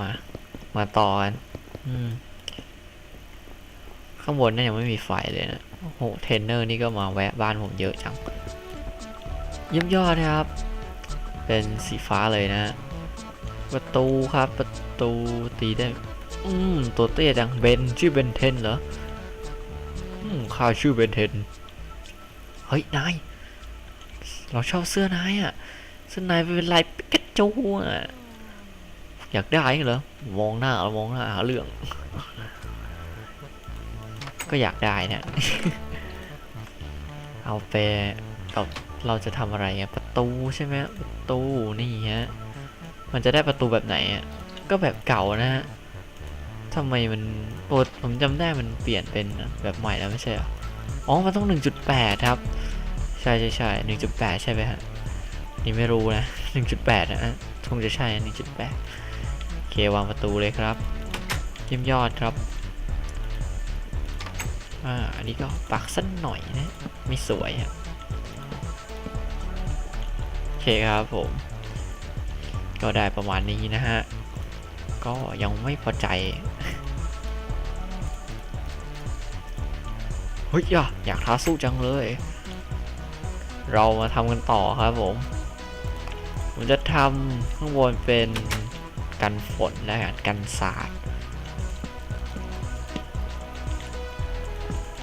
มา มาต่อกันข้างบนนั่นยังไม่มีไฟเลยนะ โอ้โห เทรนเนอร์นี่ก็มาแวะบ้านผมเยอะจังเยี่ยมยอดนะครับ เป็นสีฟ้าเลยนะ ประตูครับ ประตูตีได้ อืม ตัวเตี้ยจัง เบน ชื่อเบนเทนเหรอ อืมข้าชื่อเบนเทน เฮ้ย นาย เราชอบเสื้อนายอะเสื้อนายเป็นลายปิกาจูอะ อยากได้เหรอ มองหน้าแล้วมองหน้าหาเรื่อง ก็อยากได้เนะ เอาไปเอาเราจะทำอะไรอะประตูใช่ไหมประตูนี่ฮะ มันจะได้ประตูแบบไหนอะก็แบบเก่านะฮะทำไมมันโอ้ผมจำได้มันเปลี่ยนเป็นแบบใหม่แล้วไม่ใช่เหรอ อ๋อ มันต้อง 1.8 ครับ ใช่ใช่ใช่1.8 ใช่ไหมฮะ นี่ไม่รู้นะ 1.8 นะฮะคงจะใช่นะ1.8โอ เควางประตูเลยครับเยี่ยมยอดครับอ่าอันนี้ก็ปักสั้นหน่อยนะ ไม่สวยอะโอเคครับผม ก็ได้ประมาณนี้นะฮะ ก็ยังไม่พอใจเฮ้ยออยากท้าสู้จังเลย เรามาทำกันต่อครับผม ผมจะทำข้างบนเป็น กันฝนและกันกันสาด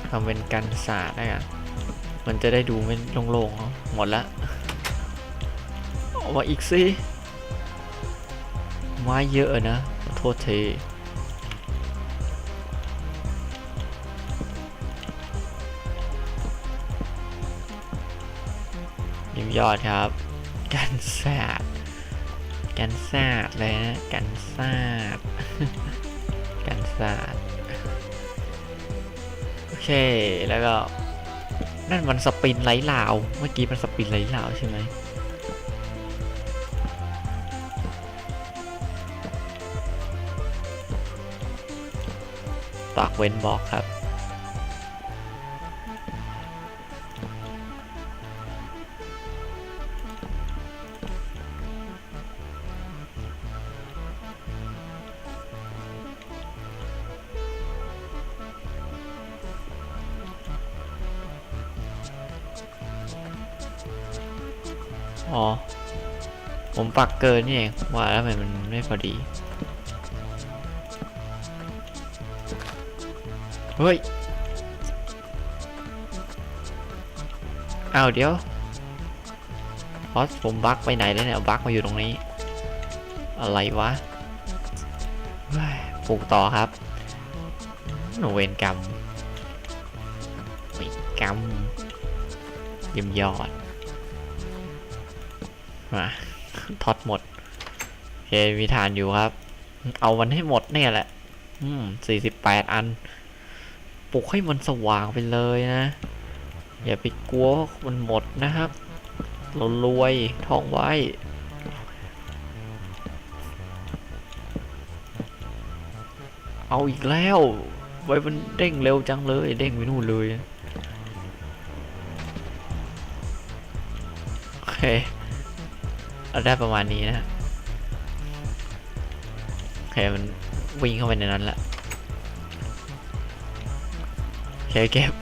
ทำเป็นกันสาดนะกันมันจะได้ดูไม่โล่งๆเนอะหมดละเอามาอีกสิไม้เยอะนะขอโทษทียิมยอดครับ กันศาสตร์ กันศาสตร์เลยนะ กันศาสตร์กันศาสตร์โอเค แล้วก็ นั่นมันสปินไร้ลาว เมื่อกี้มันสปินไร้ลาวใช่ไหมตากเว้นบอกครับ อ๋อ ผมปักเกินนี่เองว่าแล้วมันไม่พอดี เฮ้ยเอาเดี๋ยวพอสผมบักไปไหนแล้วเนี่ยบักมาอยู่ตรงนี้ อะไรวะเฮ้ยปลูกต่อครับโนเวนกรรมกรรมเยี่ยมยอด มาท็อตหมดเคมีฐานอยู่ครับ เอามันให้หมดเนี่ยแหละ อืมสี่สิบแปดอัน ปลุกให้มันสว่างไปเลยนะ อย่าไปกลัวมันหมดนะครับ เรารวยท่องไว้ เอาอีกแล้ว ไว้มันเด้งเร็วจังเลย เด้งไปนู่นเลยโอเค เอาได้ประมาณนี้นะฮะโอเคมันวิ่งเข้าไปในนั้นแหละโอเคเก็บ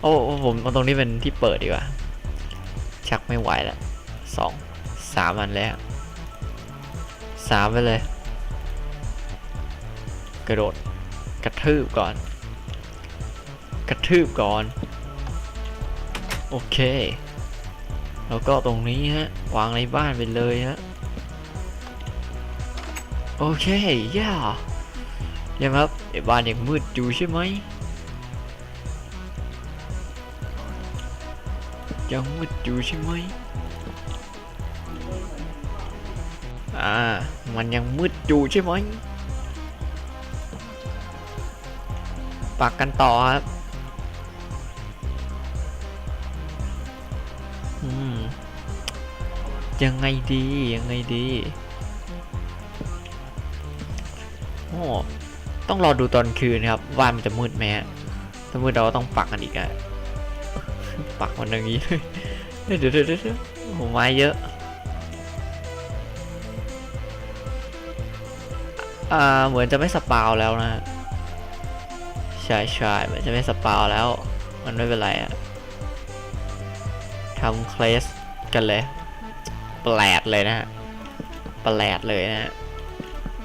โอ้ผมเอาตรงนี้เป็นที่เปิดดีกว่า ชักไม่ไหวล้วสองสามอันแล้วสามไปเลย กระโดด กระทืบก่อน กระทืบก่อน โอเค แล้วก็ตรงนี้ฮะ วางในบ้านไปเลยฮะ โอเคย่ายังครับไอ้บ้านยังมืดอยู่ใช่ไหมยังมืดอยู่ใช่ไหมอ่า มันยังมืดอยู่ใช่ไหมปักกันต่อครับ ยังไงดียังไงดีโอ้ต้องรอดูตอนคืนครับ ว่ามันจะมืดไหมถ้ามืดเราก็ต้องปักกันอีกอะปักมันอย่างนี้เลยเดี๋ยวเดี๋ยวเดี๋ยวไม้เยอะอ่าเหมือนจะไม่สปาวแล้วนะใช่ใช่เหมือนจะไม่สปาวแล้ว มันไม่เป็นไรอะำเคลสกันเลย แปลดเลยนะฮะ แปลดเลยนะฮะ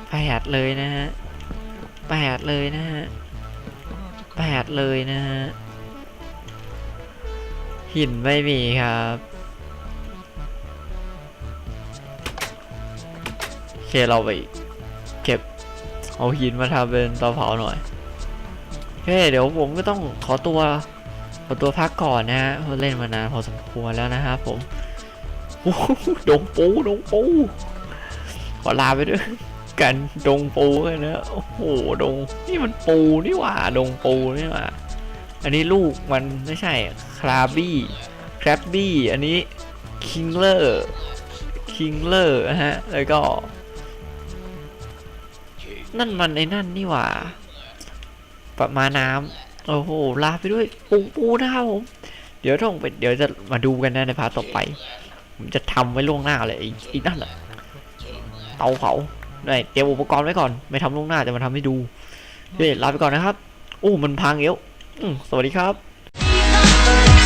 แปดเลยนะฮะ แปดเลยนะฮะ แปดเลยนะฮะ หินไม่มีครับโอเคเราไปเก็บเอาหินมาทำเป็นเตาเผาหน่อยโอเคเดี๋ยวผมก็ต้องขอตัว อตัวพักก่อนนะฮะเล่นมานานพอสมควรแล้วนะครับผมโอ้ดงปูดงปูขอลาไปด้วยกันดงปูเลยนะโอ้โหดงนี่มันปูนี่หว่าดงปูนี่หว่าอันนี้ลูกมันไม่ใช่คราบี้ครบบี้อันนี้คิงเลอร์คิงเลอร์นะฮะแล้วก็ นั่นมันไอ้นั่นนี่หว่าประมาน้ำ โอ้โห ลาไปด้วยปูปูนะครับผม เดี๋ยวต้องไปเดี๋ยวจะมาดูกันนะในพาร์ทต่อไป ผมจะทำไว้ล่วงหน้าเลยอีกนั่นแหละเตาเผาได้เตรียมอุปกรณ์ไว้ก่อน ไม่ทำล่วงหน้าจะมาทำให้ดูเฮ้ยลาไปก่อนนะครับ อู้มันพังเอวอืมสวัสดีครับ